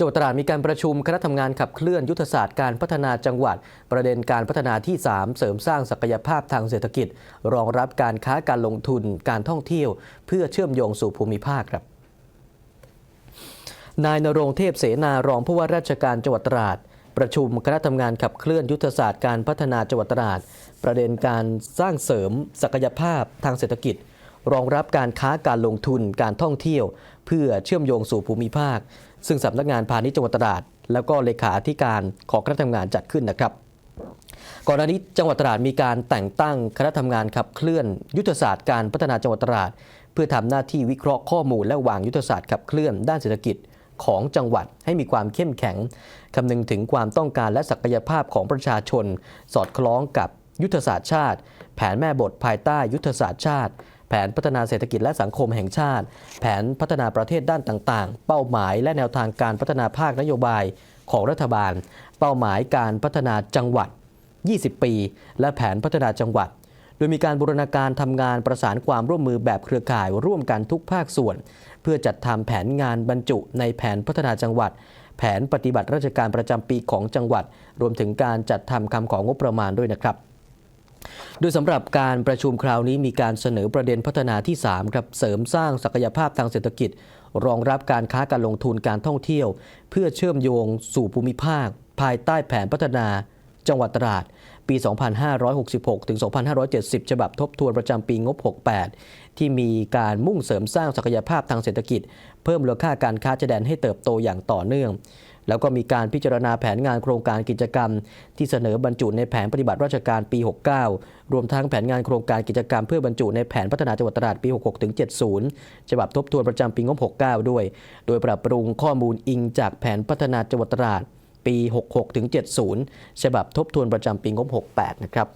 จังหวัดตราดมีการประชุมคณะทำงานขับเคลื่อนยุทธศาสตร์การพัฒนาจังหวัด ประเด็นการพัฒนาที่ 3 เสริมสร้างศักยภาพทางเศรษฐกิจ รองรับการค้าการลงทุนการท่องเที่ยว เพื่อเชื่อมโยงสู่ภูมิภาคครับ นายนรงเทพเสนารองผู้ว่าราชการจังหวัดตราดประชุมคณะทำงานขับเคลื่อนยุทธศาสตร์การพัฒนาจังหวัดตราดประเด็นการสร้างเสริมศักยภาพทางเศรษฐกิจ รองรับการค้าการลงทุนการท่องเที่ยว เพื่อเชื่อมโยงสู่ภูมิภาค ซึ่งสำนักงานพาณิชย์จังหวัดตราดแล้วก็เลขาธิการของคณะทำงานจัดขึ้นนะครับก่อนหน้านี้จังหวัดตราดมีการแต่งตั้งคณะทำงานขับเคลื่อน ยุทธศาสตร์การพัฒนาจังหวัดตราด เพื่อทำหน้าที่วิเคราะห์ข้อมูลและวางยุทธศาสตร์ขับเคลื่อนด้านเศรษฐกิจของจังหวัดให้มีความเข้มแข็งคำนึงถึงความต้องการและศักยภาพของประชาชน สอดคล้องกับยุทธศาสตร์ชาติ แผนแม่บทภายใต้ยุทธศาสตร์ชาติ แผนพัฒนาเศรษฐกิจและสังคมแห่งชาติ แผนพัฒนาประเทศด้านต่างๆ เป้าหมายและแนวทางการพัฒนาภาคนโยบายของรัฐบาล เป้าหมายการพัฒนาจังหวัด 20 ปี และแผนพัฒนาจังหวัด โดยมีการบูรณาการทำงานประสานความร่วมมือแบบเครือข่ายร่วมกันทุกภาคส่วน เพื่อจัดทำแผนงานบรรจุในแผนพัฒนาจังหวัด แผนปฏิบัติราชการประจำปีของจังหวัด รวมถึงการจัดทำคำของงบประมาณด้วยนะครับ โดยสำหรับการประชุมคราวนี้มีการเสนอประเด็นพัฒนาที่3ครับเสริมสร้างศักยภาพทางเศรษฐกิจ รองรับการค้าการลงทุนการท่องเที่ยว เพื่อเชื่อมโยงสู่ภูมิภาค ภายใต้แผนพัฒนา จังหวัดตราด ปี 2566 ถึง 2570 ฉบับทบทวนประจำปีงบ 68 ที่มีการมุ่งเสริมสร้างศักยภาพทางเศรษฐกิจ เพิ่มมูลค่าการค้าชายแดนให้เติบโตอย่างต่อเนื่อง แล้วก็มีการพิจารณาแผนงานโครงการกิจกรรม ที่เสนอบรรจุในแผนปฏิบัติราชการปี 69 รวมทั้งแผนงานโครงการกิจกรรมเพื่อบรรจุในแผนพัฒนาจังหวัดตราดปี 66ถึง70 ฉบับทบทวนประจำปีงบ69 ด้วย โดยปรับปรุงข้อมูลอิงจากแผนพัฒนาจังหวัดตราดปี 66ถึง70 ฉบับทบทวนประจำปีงบ68 นะครับ